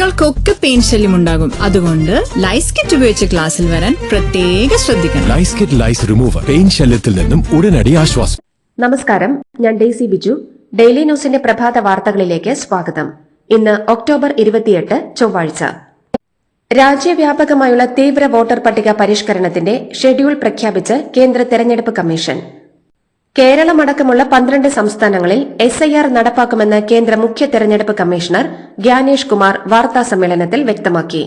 കുട്ടികൾക്കൊക്കെ പെയിൻ ശല്യം ഉണ്ടാകും. അതുകൊണ്ട് ലൈസ് കിറ്റ് ഉപയോഗിച്ച് ക്ലാസ്സിൽ വരാൻ പ്രത്യേക ശ്രദ്ധിക്കണം. ലൈസ് കിറ്റ് ലൈസ് റിമൂവർ പെയിൻ ശല്യത്തിൽ നിന്നും ഉടനടി ആശ്വാസം. നമസ്കാരം. ഞാൻ ഡെയ്സി ബിജു. ഡെയിലി ന്യൂസിന്റെ പ്രഭാത വാർത്തകളിലേക്ക് സ്വാഗതം. ഇന്ന് ഒക്ടോബർ ഇരുപത്തിയെട്ട് ചൊവ്വാഴ്ച. രാജ്യവ്യാപകമായുള്ള തീവ്ര വോട്ടർ പട്ടിക പരിഷ്കരണത്തിന്റെ ഷെഡ്യൂൾ പ്രഖ്യാപിച്ച് കേന്ദ്ര തെരഞ്ഞെടുപ്പ് കമ്മീഷൻ. കേരളമടക്കമുള്ള പന്ത്രണ്ട് സംസ്ഥാനങ്ങളിൽ എസ് ഐ ആർ നടപ്പാക്കുമെന്ന് കേന്ദ്ര മുഖ്യ തെരഞ്ഞെടുപ്പ് കമ്മീഷണർ ഗ്യാനേഷ് കുമാർ വാർത്താസമ്മേളനത്തിൽ വ്യക്തമാക്കി.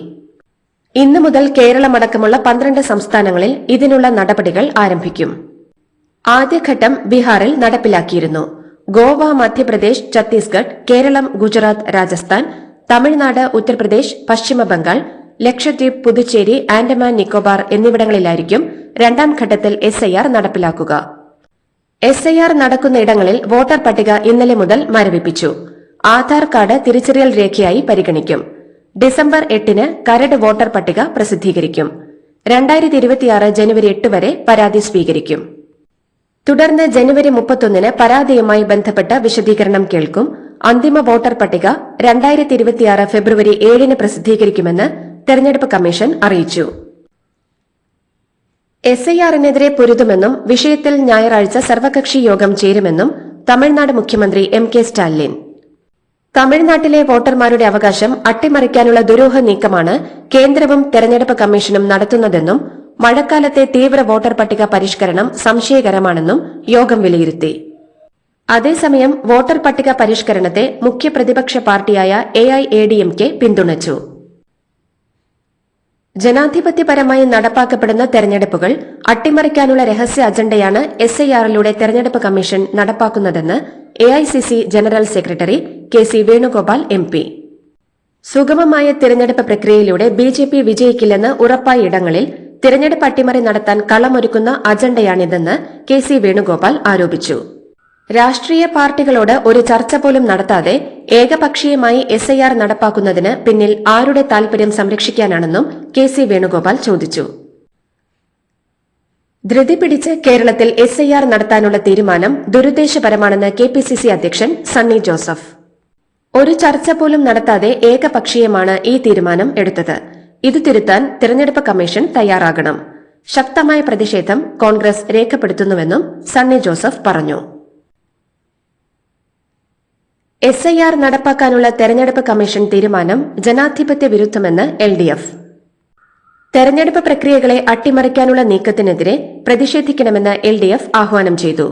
ഇന്നു മുതൽ കേരളമടക്കമുള്ള പന്ത്രണ്ട് സംസ്ഥാനങ്ങളിൽ ഇതിനുള്ള നടപടികൾ ആരംഭിക്കും. ആദ്യഘട്ടം ബീഹാറിൽ നടപ്പിലാക്കിയിരുന്നു. ഗോവ മധ്യപ്രദേശ് ഛത്തീസ്ഗഡ് കേരളം ഗുജറാത്ത് രാജസ്ഥാൻ തമിഴ്നാട് ഉത്തർപ്രദേശ് പശ്ചിമബംഗാൾ ലക്ഷദ്വീപ് പുതുച്ചേരി ആൻഡമാൻ നിക്കോബാർ എന്നിവിടങ്ങളിലായിരിക്കും രണ്ടാം ഘട്ടത്തിൽ എസ് നടപ്പിലാക്കുക. എസ് ഐ ആർ നടക്കുന്ന ഇടങ്ങളിൽ വോട്ടർ പട്ടിക ഇന്നലെ മുതൽ മരവിപ്പിച്ചു. ആധാർ കാർഡ് തിരിച്ചറിയൽ രേഖയായി പരിഗണിക്കും. ഡിസംബർ എട്ടിന് കരട് വോട്ടർ പട്ടിക പ്രസിദ്ധീകരിക്കും. രണ്ടായിരത്തി ഇരുപത്തിയാറ് ജനുവരി എട്ട് വരെ പരാതി സ്വീകരിക്കും. തുടർന്ന് ജനുവരി മുപ്പത്തൊന്നിന് പരാതിയുമായി ബന്ധപ്പെട്ട വിശദീകരണം കേൾക്കും. അന്തിമ വോട്ടർ പട്ടിക രണ്ടായിരത്തി ഇരുപത്തിയാറ് ഫെബ്രുവരി ഏഴിന് പ്രസിദ്ധീകരിക്കുമെന്ന് തെരഞ്ഞെടുപ്പ് കമ്മീഷൻ അറിയിച്ചു. എസ് ഐ ആറിനെതിരെ പൊരുതുമെന്നും വിഷയത്തിൽ ഞായറാഴ്ച സർവകക്ഷി യോഗം ചേരുമെന്നും തമിഴ്നാട് മുഖ്യമന്ത്രി എം കെ സ്റ്റാലിൻ. തമിഴ്നാട്ടിലെ വോട്ടർമാരുടെ അവകാശം അട്ടിമറിക്കാനുള്ള ദുരൂഹ നീക്കമാണ് കേന്ദ്രവും തെരഞ്ഞെടുപ്പ് കമ്മീഷനും നടത്തുന്നതെന്നും മഴക്കാലത്തെ തീവ്ര വോട്ടർ പട്ടിക പരിഷ്കരണം സംശയകരമാണെന്നും യോഗം വിലയിരുത്തി. അതേസമയം വോട്ടർ പട്ടിക പരിഷ്കരണത്തെ മുഖ്യ പ്രതിപക്ഷ പാർട്ടിയായ A I A D M K പിന്തുണച്ചു. ജനാധിപത്യപരമായി നടപ്പാക്കപ്പെടുന്ന തെരഞ്ഞെടുപ്പുകൾ അട്ടിമറിക്കാനുള്ള രഹസ്യ അജണ്ടയാണ് എസ് ഐ ആറിലൂടെ തെരഞ്ഞെടുപ്പ് കമ്മീഷൻ നടപ്പാക്കുന്നതെന്ന് A I C C general secretary K C Venugopal M P. സുഗമമായ തിരഞ്ഞെടുപ്പ് പ്രക്രിയയിലൂടെ ബി ജെ പി വിജയിക്കില്ലെന്ന് ഉറപ്പായ ഇടങ്ങളിൽ തിരഞ്ഞെടുപ്പ് അട്ടിമറി നടത്താൻ കളമൊരുക്കുന്ന അജണ്ടയാണിതെന്ന് കെ സി വേണുഗോപാൽ ആരോപിച്ചു. രാഷ്ട്രീയ പാർട്ടികളോട് ഒരു ചർച്ച പോലും നടത്താതെ ഏകപക്ഷീയമായി എസ് ഐ ആർ നടപ്പാക്കുന്നതിന് പിന്നിൽ ആരുടെ താൽപര്യം സംരക്ഷിക്കാനാണെന്നും കെ സി വേണുഗോപാൽ ചോദിച്ചു. ധൃതി പിടിച്ച് കേരളത്തിൽ എസ് ഐ ആർ നടത്താനുള്ള തീരുമാനം ദുരുദ്ദേശപരമാണെന്ന് കെ പി സി സി അധ്യക്ഷൻ സണ്ണി ജോസഫ്. ഒരു ചർച്ച പോലും നടത്താതെ ഏകപക്ഷീയമാണ് ഈ തീരുമാനം എടുത്തത്. ഇത് തിരുത്താൻ തിരഞ്ഞെടുപ്പ് കമ്മീഷൻ തയ്യാറാകണം. ശക്തമായ പ്രതിഷേധം കോൺഗ്രസ് രേഖപ്പെടുത്തുന്നുവെന്നും സണ്ണി ജോസഫ് പറഞ്ഞു. എസ് ഐ ആർ നടപ്പാക്കാനുള്ള തെരഞ്ഞെടുപ്പ് കമ്മീഷൻ തീരുമാനം ജനാധിപത്യ വിരുദ്ധമെന്ന് എൽ ഡി എഫ്. തെരഞ്ഞെടുപ്പ് പ്രക്രിയകളെ അട്ടിമറിക്കാനുള്ള നീക്കത്തിനെതിരെ പ്രതിഷേധിക്കണമെന്ന് എൽ ഡി എഫ് ആഹ്വാനം ചെയ്തു.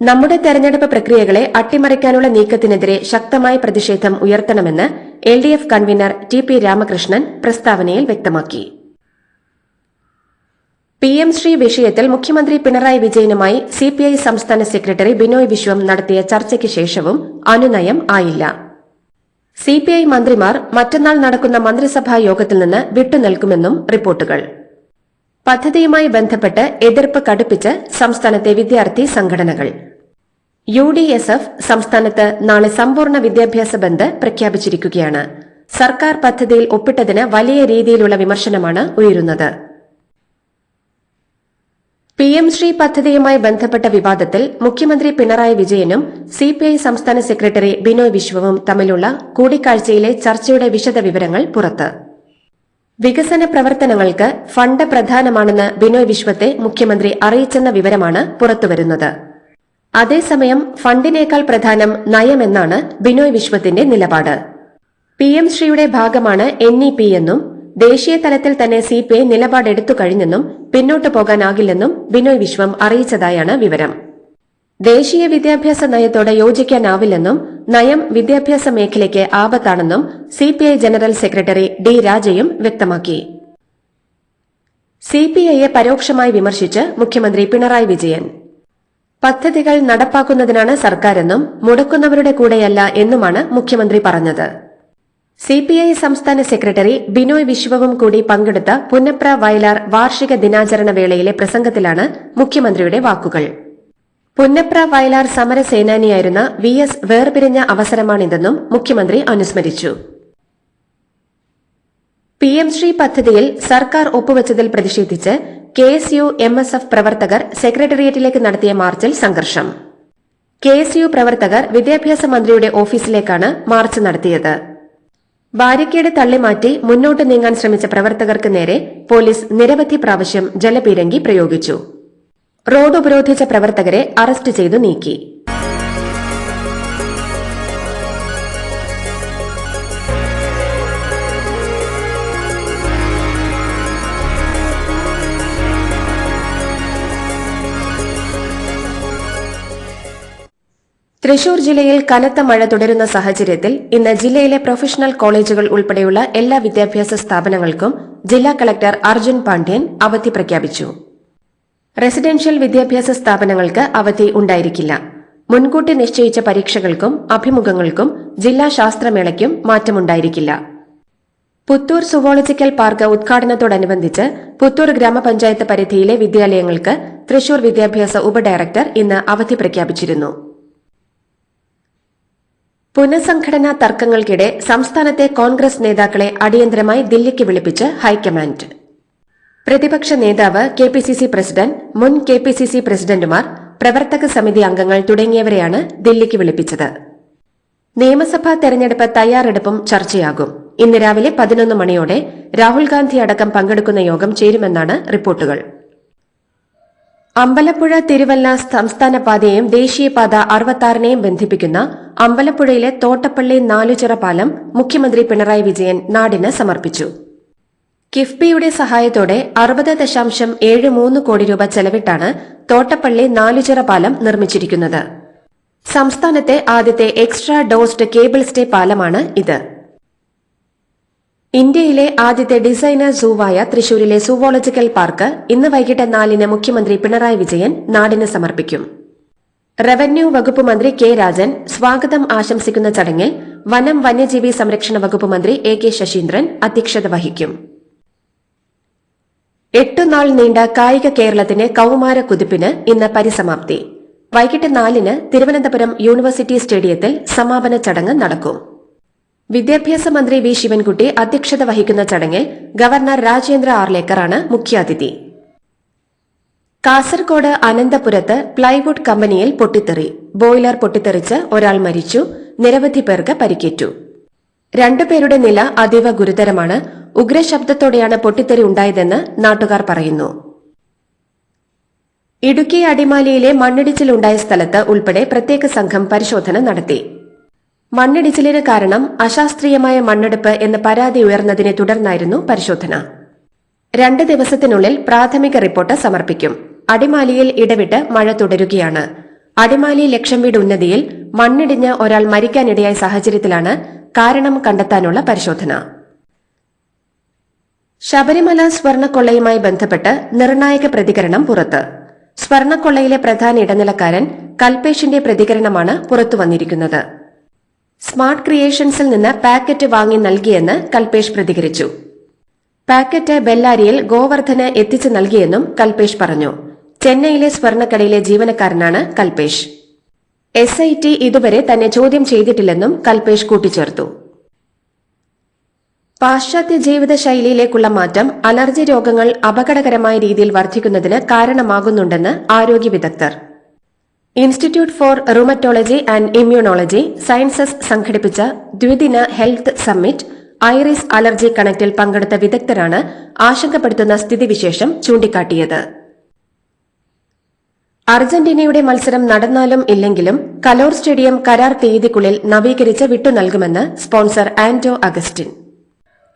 നമ്മുടെ തെരഞ്ഞെടുപ്പ് പ്രക്രിയകളെ അട്ടിമറിക്കാനുള്ള നീക്കത്തിനെതിരെ ശക്തമായ പ്രതിഷേധം ഉയർത്തണമെന്ന് L D F convener T P Ramakrishnan പ്രസ്താവനയിൽ വ്യക്തമാക്കി. പി എം ശ്രീ വിഷയത്തിൽ മുഖ്യമന്ത്രി പിണറായി വിജയനുമായി സിപിഐ സംസ്ഥാന സെക്രട്ടറി ബിനോയ് വിശ്വം നടത്തിയ ചർച്ചയ്ക്ക് ശേഷവും അനുനയം ആയില്ല. സിപിഐ മന്ത്രിമാർ മറ്റന്നാൾ നടക്കുന്ന മന്ത്രിസഭാ യോഗത്തിൽ നിന്ന് വിട്ടുനിൽക്കുമെന്നും റിപ്പോർട്ടുകൾ. പദ്ധതിയുമായി ബന്ധപ്പെട്ട് എതിർപ്പ് കടുപ്പിച്ച് സംസ്ഥാനത്തെ വിദ്യാർത്ഥി സംഘടനകൾ. യു ഡി എസ് എഫ് സംസ്ഥാനത്ത് നാളെ സമ്പൂർണ വിദ്യാഭ്യാസ ബന്ദ് പ്രഖ്യാപിച്ചിരിക്കുകയാണ്. സർക്കാർ പദ്ധതിയിൽ ഒപ്പിട്ടതിന് വലിയ രീതിയിലുള്ള വിമർശനമാണ് ഉയരുന്നത്. പി എം ശ്രീ പദ്ധതിയുമായി ബന്ധപ്പെട്ട വിവാദത്തിൽ മുഖ്യമന്ത്രി പിണറായി വിജയനും സിപിഐ സംസ്ഥാന സെക്രട്ടറി ബിനോയ് വിശ്വവും തമ്മിലുള്ള കൂടിക്കാഴ്ചയിലെ ചർച്ചയുടെ വിശദവിവരങ്ങൾ പുറത്ത്. വികസന പ്രവർത്തനങ്ങൾക്ക് ഫണ്ട് പ്രധാനമാണെന്ന് ബിനോയ് വിശ്വത്തെ മുഖ്യമന്ത്രി അറിയിച്ചെന്ന വിവരമാണ് പുറത്തുവരുന്നത്. അതേസമയം ഫണ്ടിനേക്കാൾ പ്രധാനം നയമെന്നാണ് ബിനോയ് വിശ്വത്തിന്റെ നിലപാട്. പി എം ശ്രീയുടെ ഭാഗമാണ് എൻ എന്നും ദേശീയ തലത്തിൽ തന്നെ സി പി ഐ നിലപാടെടുത്തു കഴിഞ്ഞെന്നും പിന്നോട്ടു പോകാനാകില്ലെന്നും ബിനോയ് വിശ്വം അറിയിച്ചതായാണ് വിവരം. ദേശീയ വിദ്യാഭ്യാസ നയത്തോടെ യോജിക്കാനാവില്ലെന്നും നയം വിദ്യാഭ്യാസ മേഖലയ്ക്ക് ആപത്താണെന്നും C P I general secretary D രാജയും വ്യക്തമാക്കി. സി പി ഐയെ പരോക്ഷമായി വിമർശിച്ച് മുഖ്യമന്ത്രി പിണറായി വിജയൻ. പദ്ധതികൾ നടപ്പാക്കുന്നതിനാണ് സർക്കാരെന്നും മുടക്കുന്നവരുടെ കൂടെയല്ല എന്നുമാണ് മുഖ്യമന്ത്രി പറഞ്ഞത്. സി പി ഐ സംസ്ഥാന സെക്രട്ടറി ബിനോയ് വിശ്വവും കൂടി പങ്കെടുത്ത പുന്നപ്ര വയലാർ വാർഷിക ദിനാചരണ വേളയിലെ പ്രസംഗത്തിലാണ് മുഖ്യമന്ത്രിയുടെ വാക്കുകൾ. പുന്നപ്ര വയലാർ സമരസേനാനിയായിരുന്ന വി എസ് വേർപിരിഞ്ഞ അവസരമാണിതെന്നും മുഖ്യമന്ത്രി അനുസ്മരിച്ചു. പി എം ശ്രീ പദ്ധതിയിൽ സർക്കാർ ഒപ്പുവച്ചതിൽ പ്രതിഷേധിച്ച് K S U M S F പ്രവർത്തകർ സെക്രട്ടേറിയറ്റിലേക്ക് നടത്തിയ മാർച്ചിൽ സംഘർഷം. കെ എസ് യു പ്രവർത്തകർ വിദ്യാഭ്യാസ മന്ത്രിയുടെ ഓഫീസിലേക്കാണ് മാർച്ച് നടത്തിയത്. ബാരിക്കേഡ് തള്ളിമാറ്റി മുന്നോട്ട് നീങ്ങാൻ ശ്രമിച്ച പ്രവർത്തകർക്ക് നേരെ പോലീസ് നിരവധി പ്രാവശ്യം ജലപീരങ്കി പ്രയോഗിച്ചു. റോഡ് ഉപരോധിച്ച പ്രവർത്തകരെ അറസ്റ്റ് ചെയ്തു നീക്കി. തൃശൂർ ജില്ലയിൽ കനത്ത മഴ തുടരുന്ന സാഹചര്യത്തിൽ ഇന്ന് ജില്ലയിലെ പ്രൊഫഷണൽ കോളേജുകൾ ഉൾപ്പെടെയുള്ള എല്ലാ വിദ്യാഭ്യാസ സ്ഥാപനങ്ങൾക്കും ജില്ലാ കളക്ടർ അർജുൻ പാണ്ഡ്യൻ അവധി പ്രഖ്യാപിച്ചു. റെസിഡൻഷ്യൽ വിദ്യാഭ്യാസ സ്ഥാപനങ്ങൾക്ക് അവധി ഉണ്ടായിരിക്കില്ല. മുൻകൂട്ടി നിശ്ചയിച്ച പരീക്ഷകൾക്കും അഭിമുഖങ്ങൾക്കും ജില്ലാ ശാസ്ത്രമേളയ്ക്കും മാറ്റമുണ്ടായിരിക്കില്ല. പുത്തൂർ സുവോളജിക്കൽ പാർക്ക് ഉദ്ഘാടനത്തോടനുബന്ധിച്ച് പുത്തൂർ ഗ്രാമപഞ്ചായത്ത് പരിധിയിലെ വിദ്യാലയങ്ങൾക്ക് തൃശൂർ വിദ്യാഭ്യാസ ഉപഡയറക്ടർ ഇന്ന് അവധി പ്രഖ്യാപിച്ചിരുന്നു. പുനഃസംഘടനാ തർക്കങ്ങൾക്കിടെ സംസ്ഥാനത്തെ കോൺഗ്രസ് നേതാക്കളെ അടിയന്തരമായി ദില്ലിക്ക് വിളിപ്പിച്ച് ഹൈക്കമാൻഡ്. പ്രതിപക്ഷ നേതാവ് K P C C president മുൻ കെ പി സി സി പ്രസിഡന്റുമാർ പ്രവർത്തക സമിതി അംഗങ്ങൾ തുടങ്ങിയവരെയാണ് ദില്ലിക്ക് വിളിപ്പിച്ചത്. നിയമസഭാ തെരഞ്ഞെടുപ്പ് തയ്യാറെടുപ്പും ചർച്ചയാകും. ഇന്ന് രാവിലെ പതിനൊന്ന് മണിയോടെ രാഹുൽ ഗാന്ധി അടക്കം പങ്കെടുക്കുന്ന യോഗം ചേരുമെന്നാണ് റിപ്പോർട്ടുകൾ. അമ്പലപ്പുഴ തിരുവല്ല സംസ്ഥാന പാതയെയും ദേശീയപാത അറുപത്താറിനെയും ബന്ധിപ്പിക്കുന്ന അമ്പലപ്പുഴയിലെ തോട്ടപ്പള്ളി നാലുചിറ പാലം മുഖ്യമന്ത്രി പിണറായി വിജയൻ നാടിന് സമർപ്പിച്ചു. കിഫ്ബിയുടെ സഹായത്തോടെ അറുപത് ദശാംശം ഏഴ് മൂന്ന് കോടി രൂപ ചെലവിട്ടാണ് തോട്ടപ്പള്ളി നാലുചിറ പാലം നിർമ്മിച്ചിരിക്കുന്നത്. സംസ്ഥാനത്തെ ആദ്യത്തെ എക്സ്ട്രാ ഡോസ്ഡ് കേബിൾ സ്റ്റേ പാലമാണ് ഇത്. ഇന്ത്യയിലെ ആദ്യത്തെ ഡിസൈനർ സൂവായ തൃശൂരിലെ സൂവോളജിക്കൽ പാർക്ക് ഇന്ന് വൈകിട്ട് നാലിന് മുഖ്യമന്ത്രി പിണറായി വിജയൻ നാടിന് സമർപ്പിക്കും. റവന്യൂ വകുപ്പ് മന്ത്രി കെ രാജൻ സ്വാഗതം ആശംസിക്കുന്ന ചടങ്ങിൽ വനം വന്യജീവി സംരക്ഷണ വകുപ്പ് മന്ത്രി എ കെ ശശീന്ദ്രൻ അധ്യക്ഷത വഹിക്കും. എട്ടു നാൾ നീണ്ട കായിക കേരളത്തിന് കൌമാര കുതിപ്പിന് ഇന്ന് പരിസമാപ്തി. വൈകിട്ട് നാലിന് തിരുവനന്തപുരം യൂണിവേഴ്സിറ്റി സ്റ്റേഡിയത്തിൽ സമാപന ചടങ്ങ് നടക്കും. വിദ്യാഭ്യാസ മന്ത്രി വി ശിവൻകുട്ടി അധ്യക്ഷത വഹിക്കുന്ന ചടങ്ങിൽ ഗവർണർ രാജേന്ദ്ര ആർലേക്കറാണ് മുഖ്യാതിഥി. കാസർകോട് അനന്തപുരത്ത് പ്ലൈവുഡ് കമ്പനിയിൽ പൊട്ടിത്തെറി. ബോയിലർ പൊട്ടിത്തെറിച്ച് ഒരാൾ മരിച്ചു. നിരവധി പേർക്ക് പരിക്കേറ്റു. രണ്ടുപേരുടെ നില അതീവ ഗുരുതരമാണ്. ഉഗ്രശബ്ദത്തോടെയാണ് പൊട്ടിത്തെറി ഉണ്ടായതെന്ന് നാട്ടുകാർ പറയുന്നു. ഇടുക്കി അടിമാലിയിലെ മണ്ണിടിച്ചിലുണ്ടായ സ്ഥലത്ത് ഉൾപ്പെടെ പ്രത്യേക സംഘം പരിശോധന നടത്തി. മണ്ണിടിച്ചിലിന് കാരണം അശാസ്ത്രീയമായ മണ്ണെടുപ്പ് എന്ന പരാതി ഉയർന്നതിനെ തുടർന്നായിരുന്നു പരിശോധന. രണ്ട് ദിവസത്തിനുള്ളിൽ പ്രാഥമിക റിപ്പോർട്ട് സമർപ്പിക്കും. അടിമാലിയിൽ ഇടവിട്ട് മഴ തുടരുകയാണ്. അടിമാലി ലക്ഷം വീട് ഉന്നതിയിൽ മണ്ണിടിഞ്ഞ് ഒരാൾ മരിക്കാനിടയായ സാഹചര്യത്തിലാണ് കാരണം കണ്ടെത്താനുള്ള പരിശോധന. ശബരിമല സ്വർണക്കൊള്ളയുമായി ബന്ധപ്പെട്ട് നിർണായക പ്രതികരണം പുറത്ത്. സ്വർണക്കൊള്ളയിലെ പ്രധാന ഇടനിലക്കാരൻ കൽപേഷിന്റെ പ്രതികരണമാണ് പുറത്തുവന്നിരിക്കുന്നത്. സ്മാർട്ട് ക്രിയേഷൻസിൽ നിന്ന് പാക്കറ്റ് വാങ്ങി നൽകിയെന്ന് കൽപേഷ് പ്രതികരിച്ചു. പാക്കറ്റ് ബെല്ലാരിയിൽ ഗോവർദ്ധന് എത്തിച്ചു നൽകിയെന്നും കൽപേഷ് പറഞ്ഞു. ചെന്നൈയിലെ സ്വർണക്കടയിലെ ജീവനക്കാരനാണ് കൽപേഷ്. എസ് ഐ ടി ഇതുവരെ തന്നെ ചോദ്യം ചെയ്തിട്ടില്ലെന്നും കൽപേഷ് കൂട്ടിച്ചേർത്തു. പാശ്ചാത്യ ജീവിതശൈലിയിലേക്കുള്ള മാറ്റം അലർജി രോഗങ്ങൾ അപകടകരമായ രീതിയിൽ വർദ്ധിക്കുന്നതിന് കാരണമാകുന്നുണ്ടെന്ന് ആരോഗ്യ വിദഗ്ധർ. Institute for rheumatology and immunology sciences സംഘടിപ്പിച്ച ദ്വിദിന ഹെൽത്ത് സമ്മിറ്റ് ഐറിസ് അലർജി കണക്റ്റിൽ പങ്കെടുത്ത വിദഗ്ധരാണ് ആശങ്കപ്പെടുത്തുന്ന സ്ഥിതിവിശേഷം ചൂണ്ടിക്കാട്ടിയത്. അർജന്റീനയുടെ മത്സരം നടന്നാലും ഇല്ലെങ്കിലും കലോർ സ്റ്റേഡിയം കരാർ തീയതിക്കുള്ളിൽ നവീകരിച്ച് വിട്ടു നൽകുമെന്ന് സ്പോൺസർ ആന്റോ അഗസ്റ്റിൻ.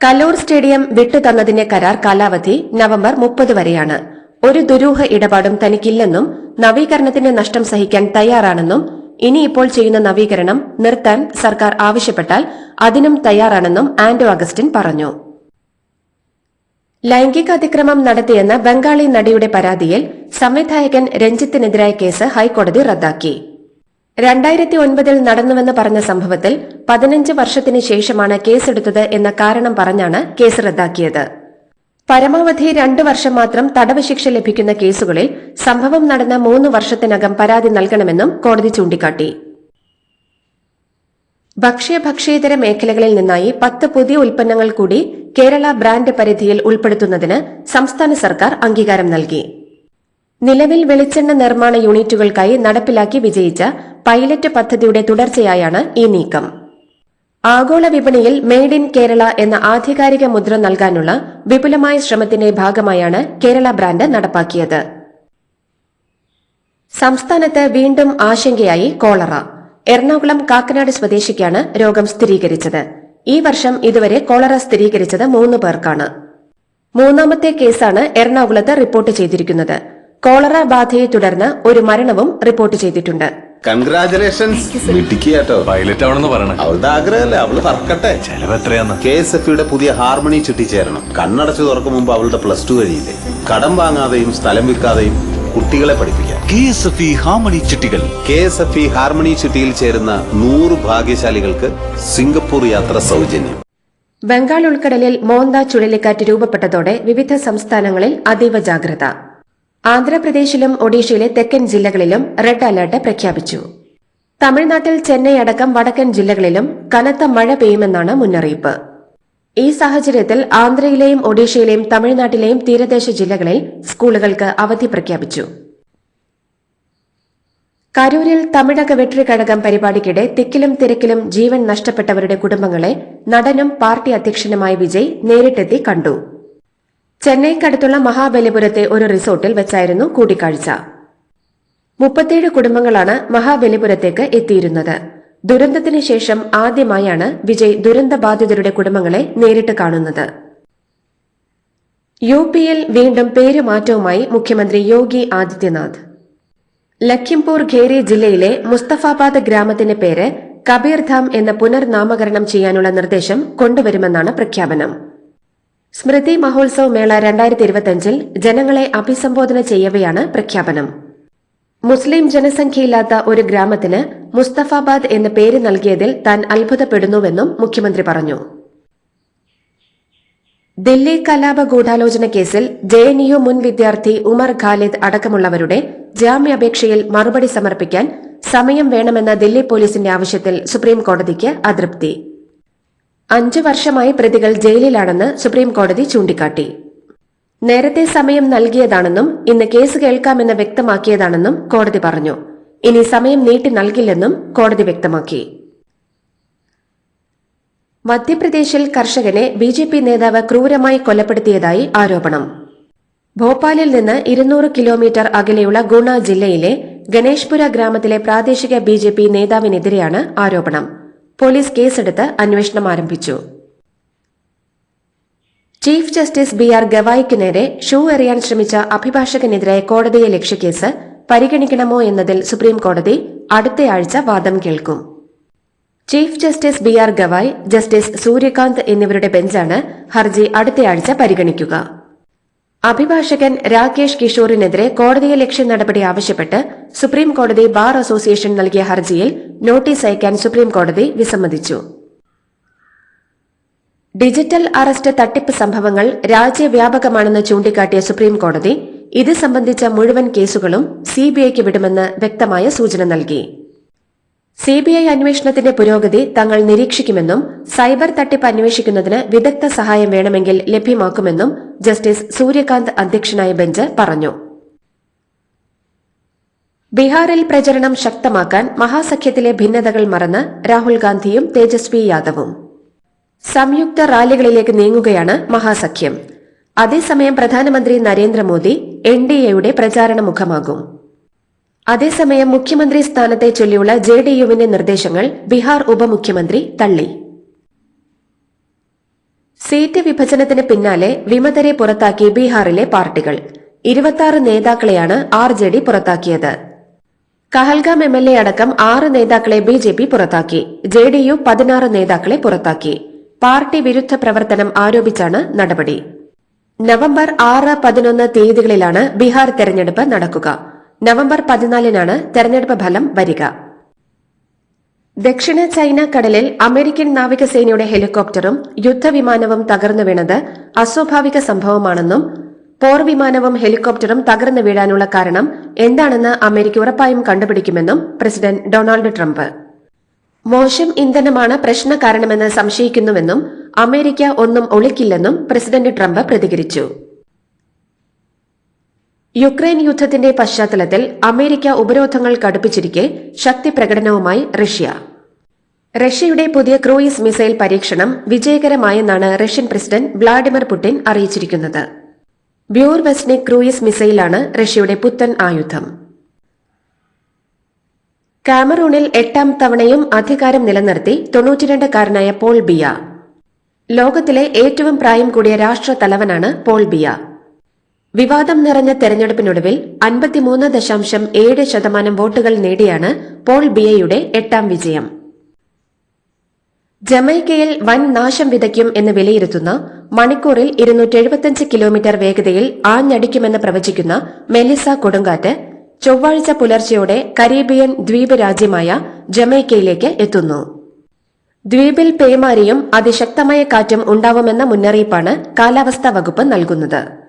കലോർ സ്റ്റേഡിയം വിട്ടു തന്നതിന്റെ കരാർ കാലാവധി നവംബർ മുപ്പത് വരെയാണ്. ഒരു ദുരൂഹ ഇടപാടും തനിക്കില്ലെന്നും നവീകരണത്തിന്റെ നഷ്ടം സഹിക്കാൻ തയ്യാറാണെന്നും ഇനിയിപ്പോൾ ചെയ്യുന്ന നവീകരണം നിർത്താൻ സർക്കാർ ആവശ്യപ്പെട്ടാൽ അതിനും തയ്യാറാണെന്നും ആന്റോ അഗസ്റ്റിൻ പറഞ്ഞു. ലൈംഗിക അതിക്രമം നടത്തിയെന്ന ബംഗാളി നടിയുടെ പരാതിയിൽ സംവിധായകൻ രഞ്ജിത്തിനെതിരായ കേസ് ഹൈക്കോടതി റദ്ദാക്കി. രണ്ടായിരത്തി ഒൻപതിൽ നടന്നുവെന്ന് പറഞ്ഞ സംഭവത്തിൽ പതിനഞ്ച് വർഷത്തിന് ശേഷമാണ് കേസെടുത്തത് എന്ന കാരണം പറഞ്ഞാണ് കേസ് റദ്ദാക്കിയത്. പരമാവധി രണ്ട് വർഷം മാത്രം തടവ് ശിക്ഷ ലഭിക്കുന്ന കേസുകളിൽ സംഭവം നടന്ന മൂന്ന് വർഷത്തിനകം പരാതി നൽകണമെന്നും കോടതി ചൂണ്ടിക്കാട്ടി. ഭക്ഷ്യ ഭക്ഷ്യേതര മേഖലകളിൽ നിന്നായി പത്ത് പുതിയ ഉൽപ്പന്നങ്ങൾ കൂടി കേരള ബ്രാൻഡ് പരിധിയിൽ ഉൾപ്പെടുത്തുന്നതിന് സംസ്ഥാന സർക്കാർ അംഗീകാരം നൽകി. നിലവിൽ വെളിച്ചെണ്ണ നിർമ്മാണ യൂണിറ്റുകൾക്കായി നടപ്പിലാക്കി വിജയിച്ച പൈലറ്റ് പദ്ധതിയുടെ തുടർച്ചയായാണ് ഈ നീക്കം. ആഗോള വിപണിയിൽ മെയ്ഡ് ഇൻ കേരള എന്ന ആധികാരിക മുദ്ര നൽകാനുള്ള വിപുലമായ ശ്രമത്തിന്റെ ഭാഗമായാണ് കേരള ബ്രാൻഡ് നടപ്പാക്കിയത്. സംസ്ഥാനത്ത് വീണ്ടും ആശങ്കയായി കോളറ. എറണാകുളം കാക്കനാട് സ്വദേശിക്കാണ് രോഗം സ്ഥിരീകരിച്ചത്. ഈ വർഷം ഇതുവരെ കോളറ സ്ഥിരീകരിച്ചത് മൂന്ന് പേർക്കാണ്. മൂന്നാമത്തെ കേസാണ് എറണാകുളത്ത് റിപ്പോർട്ട് ചെയ്തിരിക്കുന്നത്. കോളറ ബാധയെ തുടർന്ന് ഒരു മരണവും റിപ്പോർട്ട് ചെയ്തിട്ടുണ്ട്. കൺഗ്രാചുലേഷൻസ് മിടുക്കിയാട്ടോ. പൈലറ്റ് ആവണമെന്ന് പറയണേ. അവളുടെ ആഗ്രഹമല്ലേ? അവൾ പറക്കട്ടെ ചെലവ് എത്രയാന്ന്? കെ എസ് എഫ് യുടെ പുതിയ ഹാർമണി ചിട്ടി ചേരണം കണ്ണടച്ചു തുറക്കും മുമ്പ് അവളുടെ പ്ലസ് ടു കഴിയില്ലേ? കടം വാങ്ങാതെയും സ്ഥലം വിൽക്കാതെയും കുട്ടികളെ പഠിപ്പിക്കാം. K S F E harmony ചിട്ടികൾ K S F E harmony ചിട്ടിയിൽ ചേരുന്ന നൂറ് ഭാഗ്യശാലികൾക്ക് സിംഗപ്പൂർ യാത്ര സൗജന്യം. ബംഗാൾ ഉൾക്കടലിൽ മോന്ത ചുഴലിക്കാറ്റ് രൂപപ്പെട്ടതോടെ വിവിധ സംസ്ഥാനങ്ങളിൽ അതീവ ജാഗ്രത. ആന്ധ്രാപ്രദേശിലും ഒഡീഷയിലെ തെക്കൻ ജില്ലകളിലും റെഡ് അലർട്ട് പ്രഖ്യാപിച്ചു. തമിഴ്നാട്ടിൽ ചെന്നൈ അടക്കം വടക്കൻ ജില്ലകളിലും കനത്ത മഴ പെയ്യുമെന്നാണ് മുന്നറിയിപ്പ്. ഈ സാഹചര്യത്തിൽ ആന്ധ്രയിലെയും ഒഡീഷയിലെയും തമിഴ്നാട്ടിലെയും തീരദേശ ജില്ലകളിൽ സ്കൂളുകൾക്ക് അവധി പ്രഖ്യാപിച്ചു. കരൂരിൽ തമിഴക വെട്രിക്കഴകം പരിപാടിക്കിടെ തിക്കിലും തിരക്കിലും ജീവൻ നഷ്ടപ്പെട്ടവരുടെ കുടുംബങ്ങളെ നടനും പാർട്ടി അധ്യക്ഷനുമായ വിജയ് നേരിട്ടെത്തി കണ്ടു. ചെന്നൈക്കടുത്തുള്ള മഹാബലിപുരത്തെ ഒരു റിസോർട്ടിൽ വെച്ചായിരുന്നു കൂടിക്കാഴ്ച. മുപ്പത്തിയേഴ് കുടുംബങ്ങളാണ് മഹാബലിപുരത്തേക്ക് എത്തിയിരുന്നത്. ദുരന്തത്തിന് ശേഷം ആദ്യമായാണ് വിജയ് ദുരന്തബാധിതരുടെ കുടുംബങ്ങളെ നേരിട്ട് കാണുന്നത്. യു പിയിൽ വീണ്ടും പേരുമാറ്റവുമായി മുഖ്യമന്ത്രി യോഗി ആദിത്യനാഥ്. ലഖിംപൂർ ഖേരി ജില്ലയിലെ മുസ്തഫാബാദ് ഗ്രാമത്തിന്റെ പേര് കബീർധാം എന്ന പുനർനാമകരണം ചെയ്യാനുള്ള നിർദ്ദേശം കൊണ്ടുവരുമെന്നാണ് പ്രഖ്യാപനം. സ്മൃതി മഹോത്സവ് മേള രണ്ടായിരത്തി ഇരുപത്തിയഞ്ചിൽ ജനങ്ങളെ അഭിസംബോധന ചെയ്യവെയാണ് പ്രഖ്യാപനം. മുസ്ലിം ജനസംഖ്യയില്ലാത്ത ഒരു ഗ്രാമത്തിന് മുസ്തഫാബാദ് എന്ന പേര് നൽകിയതിൽ താൻ അത്ഭുതപ്പെടുന്നുവെന്നും മുഖ്യമന്ത്രി പറഞ്ഞു. ദില്ലി കലാപ ഗൂഢാലോചന കേസിൽ ജെ എൻ യു മുൻ വിദ്യാർത്ഥി ഉമർ ഖാലിദ് അടക്കമുള്ളവരുടെ ജാമ്യാപേക്ഷയിൽ മറുപടി സമർപ്പിക്കാൻ സമയം വേണമെന്ന ദില്ലി പോലീസിന്റെ ആവശ്യത്തിൽ സുപ്രീംകോടതിക്ക് അതൃപ്തി. അഞ്ചു വർഷമായി പ്രതികൾ ജയിലിലാണെന്ന് സുപ്രീം കോടതി ചൂണ്ടിക്കാട്ടി. നേരത്തെ സമയം നൽകിയതാണെന്നും ഇന്ന് കേസ് കേൾക്കാമെന്ന് വ്യക്തമാക്കിയതാണെന്നും കോടതി പറഞ്ഞു. ഇനി സമയം നീട്ടി നൽകില്ലെന്നും കോടതി വ്യക്തമാക്കി. മധ്യപ്രദേശിൽ കർഷകനെ ബി ജെ പി നേതാവ് ക്രൂരമായി കൊലപ്പെടുത്തിയതായി ആരോപണം. ഭോപ്പാലിൽ നിന്ന് ഇരുന്നൂറ് കിലോമീറ്റർ അകലെയുള്ള ഗുണ ജില്ലയിലെ ഗണേഷ്പുര ഗ്രാമത്തിലെ പ്രാദേശിക ബി നേതാവിനെതിരെയാണ് ആരോപണം. പോലീസ് കേസെടുത്ത് അന്വേഷണം ആരംഭിച്ചു. ചീഫ് ജസ്റ്റിസ് ബി ആർ ഗവായിക്ക് നേരെ ഷൂ എറിയാൻ ശ്രമിച്ച അഭിഭാഷകനെതിരായ കോടതിയെ ലക്ഷ്യക്കേസ് പരിഗണിക്കണമോ എന്നതിൽ സുപ്രീം കോടതി അടുത്തയാഴ്ച വാദം കേൾക്കും. Chief justice B R Gavai justice Suryakant എന്നിവരുടെ ബെഞ്ചാണ് ഹർജി അടുത്തയാഴ്ച പരിഗണിക്കുക. അഭിഭാഷകൻ രാകേഷ് കിഷോറിനെതിരെ കോടതിയെ ലക്ഷ്യ നടപടി ആവശ്യപ്പെട്ട് സുപ്രീം കോടതി ബാർ അസോസിയേഷൻ നൽകിയ ഹർജിയിൽ നോട്ടീസ് അയക്കാൻ സുപ്രീം കോടതി വിസമ്മതിച്ചു. ഡിജിറ്റൽ അറസ്റ്റ് തട്ടിപ്പ് സംഭവങ്ങൾ രാജ്യവ്യാപകമാണെന്ന് ചൂണ്ടിക്കാട്ടിയ സുപ്രീം കോടതി ഇത് സംബന്ധിച്ച മുഴുവൻ കേസുകളും സിബിഐക്ക് വിടുമെന്ന് വ്യക്തമായ സൂചന നൽകി. സിബിഐ അന്വേഷണത്തിന്റെ പുരോഗതി തങ്ങൾ നിരീക്ഷിക്കുമെന്നും സൈബർ തട്ടിപ്പ് അന്വേഷിക്കുന്നതിന് വിദഗ്ധ സഹായം വേണമെങ്കിൽ ലഭ്യമാക്കുമെന്നും ജസ്റ്റിസ് സൂര്യകാന്ത് അധ്യക്ഷനായ ബെഞ്ച് പറഞ്ഞു. ബീഹാറിൽ പ്രചരണം ശക്തമാക്കാൻ മഹാസഖ്യത്തിലെ ഭിന്നതകൾ മറന്ന് രാഹുൽ ഗാന്ധിയും തേജസ്വി യാദവും. സംയുക്ത റാലികളിലേക്ക് നീങ്ങുകയാണ് മഹാസഖ്യം. അതേസമയം പ്രധാനമന്ത്രി നരേന്ദ്രമോദി എൻ ഡി എയുടെ പ്രചാരണ മുഖമാകും. അതേസമയം മുഖ്യമന്ത്രി സ്ഥാനത്തെ ചൊല്ലിയുള്ള ജെ ഡി യുവിന്റെ നിർദ്ദേശങ്ങൾ ബീഹാർ ഉപമുഖ്യമന്ത്രി തള്ളി. സീറ്റ് വിഭജനത്തിന് പിന്നാലെ വിമതരെ പുറത്താക്കി ബീഹാറിലെ പാർട്ടികൾ. ഇരുപത്തിയാറ് നേതാക്കളെയാണ് ആർ ജെ ഡി പുറത്താക്കിയത്. കഹൽഗാം എം എൽ എ അടക്കം ആറ് നേതാക്കളെ ബി ജെ പി പുറത്താക്കി. ജെ ഡി യു പതിനാറ് നേതാക്കളെ പുറത്താക്കി. പാർട്ടി വിരുദ്ധ പ്രവർത്തനം ആരോപിച്ചാണ് നടപടി. നവംബർ ആറ് പതിനൊന്ന് തീയതികളിലാണ് ബീഹാർ തെരഞ്ഞെടുപ്പ് നടക്കുക. നവംബർ പതിനാലിനാണ് തെരഞ്ഞെടുപ്പ് ഫലം വരിക. ദക്ഷിണ ചൈന കടലിൽ അമേരിക്കൻ നാവികസേനയുടെ ഹെലികോപ്റ്ററും യുദ്ധവിമാനവും തകർന്നു വീണത് അസ്വാഭാവിക സംഭവമാണെന്നും പോർവിമാനവും ഹെലികോപ്റ്ററും തകർന്നു വീഴാനുള്ള കാരണം എന്താണെന്ന് അമേരിക്ക ഉറപ്പായും കണ്ടുപിടിക്കുമെന്നും പ്രസിഡന്റ് ഡൊണാൾഡ് ട്രംപ്. മോശം ഇന്ധനമാണ് പ്രശ്ന കാരണമെന്ന് സംശയിക്കുന്നുവെന്നും അമേരിക്ക ഒന്നും ഒളിക്കില്ലെന്നും പ്രസിഡന്റ് ട്രംപ് പ്രതികരിച്ചു. യുക്രൈൻ യുദ്ധത്തിന്റെ പശ്ചാത്തലത്തിൽ അമേരിക്ക ഉപരോധങ്ങൾ കടുപ്പിച്ചിരിക്കെ ശക്തി പ്രകടനവുമായി റഷ്യ. റഷ്യയുടെ പുതിയ ക്രൂയിസ് മിസൈൽ പരീക്ഷണം വിജയകരമായെന്നാണ് റഷ്യൻ പ്രസിഡന്റ് വ്ളാഡിമിർ പുടിൻ അറിയിച്ചിരിക്കുന്നത്. ബ്യൂർ വെസ്നിക് ക്രൂയിസ് മിസൈലാണ് റഷ്യയുടെ പുത്തൻ ആയുധം. കാമറൂണിൽ എട്ടാം തവണയും അധികാരം നിലനിർത്തി തൊണ്ണൂറ്റിരണ്ടുകാരനായ പോൾ ബിയ. ലോകത്തിലെ ഏറ്റവും പ്രായം കൂടിയ രാഷ്ട്ര തലവനാണ് പോൾ ബിയ. വിവാദം നിറഞ്ഞ തെരഞ്ഞെടുപ്പിനൊടുവിൽ അൻപത്തിമൂന്ന് ദശാംശം ഏഴ് ശതമാനം വോട്ടുകൾ നേടിയാണ് പോൾ ബിയയുടെ എട്ടാം വിജയം. ജമൈക്കയിൽ വൻ നാശം വിതയ്ക്കും എന്ന് വിലയിരുത്തുന്ന മണിക്കൂറിൽ ഇരുന്നൂറ്റെഴുപത്തിയഞ്ച് കിലോമീറ്റർ വേഗതയിൽ ആഞ്ഞടിക്കുമെന്ന് പ്രവചിക്കുന്ന മെലിസ കൊടുങ്കാറ്റ് ചൊവ്വാഴ്ച പുലർച്ചെയോടെ കരീബിയൻ ദ്വീപ് രാജ്യമായ ജമൈക്കയിലേക്ക് എത്തുന്നു. ദ്വീപിൽ പേമാരിയും അതിശക്തമായ കാറ്റും ഉണ്ടാവുമെന്ന മുന്നറിയിപ്പാണ് കാലാവസ്ഥാ വകുപ്പ് നൽകുന്നത്.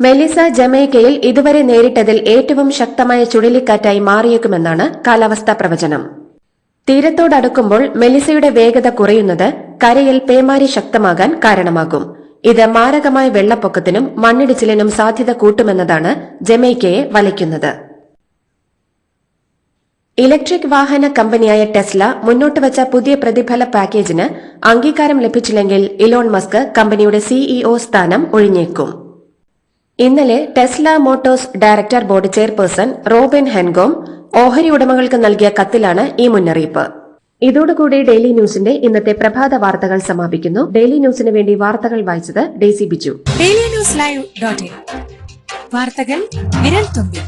മെലിസ ജമൈക്കയിൽ ഇതുവരെ നേരിട്ടതിൽ ഏറ്റവും ശക്തമായ ചുഴലിക്കാറ്റായി മാറിയേക്കുമെന്നാണ് കാലാവസ്ഥാ പ്രവചനം. തീരത്തോടടുക്കുമ്പോൾ മെലിസയുടെ വേഗത കുറയുന്നത് കരയിൽ പേമാരി ശക്തമാകാൻ കാരണമാകും. ഇത് മാരകമായ വെള്ളപ്പൊക്കത്തിനും മണ്ണിടിച്ചിലിനും സാധ്യത കൂട്ടുമെന്നതാണ് ജമൈക്കയെ വലയ്ക്കുന്നത്. ഇലക്ട്രിക് വാഹന കമ്പനിയായ ടെസ്ല മുന്നോട്ട് വച്ച പുതിയ പ്രതിഫല പാക്കേജിന് അംഗീകാരം ലഭിച്ചില്ലെങ്കിൽ ഇലോൺ മസ്ക് കമ്പനിയുടെ സിഇഒ സ്ഥാനം ഒഴിഞ്ഞേക്കും. ഇന്നലെ Tesla Motors director board chairperson Robin Denholm ഓഹരി ഉടമകൾക്ക് നൽകിയ കത്തിലാണ് ഈ മുന്നറിയിപ്പ്. ഇതോടുകൂടി ഡെയിലി ന്യൂസിന്റെ ഇന്നത്തെ പ്രഭാത വാർത്തകൾ സമാപിക്കുന്നു. ഡെയിലി ന്യൂസിന് വേണ്ടി വാർത്തകൾ വായിച്ചത് Daisy Biju. Daily news live വാർത്തകൾ വിരൽ തുമ്പിൽ.